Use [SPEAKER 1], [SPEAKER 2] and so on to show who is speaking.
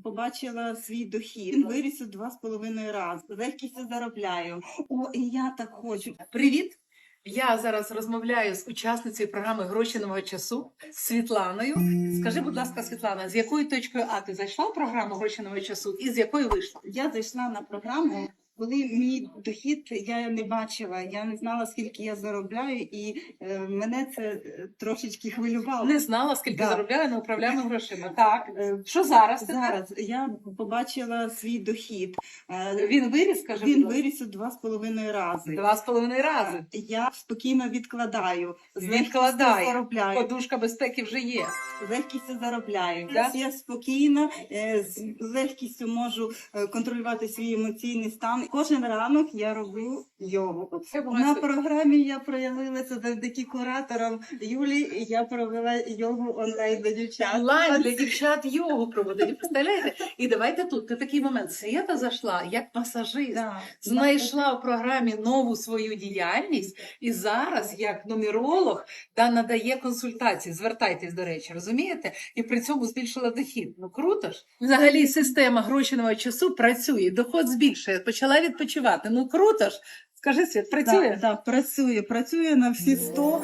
[SPEAKER 1] побачила свій дохід. Він виріс у два з половиною рази. Легкість заробляю. О, і я так хочу.
[SPEAKER 2] Привіт! Я зараз розмовляю з учасницею програми Гроші нового часу Світланою. Скажи, будь ласка, Світлана, з якою точкою А ти зайшла в програму Гроші нового часу і з якої вийшла?
[SPEAKER 1] Я зайшла на програму. Коли мій дохід я не бачила, я не знала, скільки я заробляю, і е, мене це е, трошечки хвилювало.
[SPEAKER 2] Не знала, скільки
[SPEAKER 1] Да.
[SPEAKER 2] заробляє на управляємо грошима. Так,
[SPEAKER 1] Е,
[SPEAKER 2] що зараз?
[SPEAKER 1] Зараз я побачила свій дохід. Е,
[SPEAKER 2] Він виріс, скажи,
[SPEAKER 1] Він виріс у два з половиною рази.
[SPEAKER 2] два з половиною рази.
[SPEAKER 1] Я спокійно відкладаю, з
[SPEAKER 2] Відкладає.
[SPEAKER 1] легкістю заробляю,
[SPEAKER 2] Подушка безпеки вже є.
[SPEAKER 1] з легкістю заробляю.
[SPEAKER 2] Да?
[SPEAKER 1] Я спокійно, з легкістю можу контролювати свій емоційний стан. Кожен ранок я роблю йогу. На програмі я проявилася завдяки кураторам Юлі. і Я провела йогу онлайн для дівчат.
[SPEAKER 2] Онлайн для дівчат йогу проводить. Представляєте? І давайте тут такий момент Свята зайшла як пасажир.
[SPEAKER 1] Да.
[SPEAKER 2] знайшла в програмі нову свою діяльність і зараз, як нумеролог, да, надає консультації. Звертайтесь, до речі, розумієте? І при цьому збільшила дохід. Ну круто ж. Взагалі система грошиного часу працює, доход збільшує, почала відпочивати. Ну круто ж. Скажи світ, працює?
[SPEAKER 1] Да, да, працює, працює на всі 100.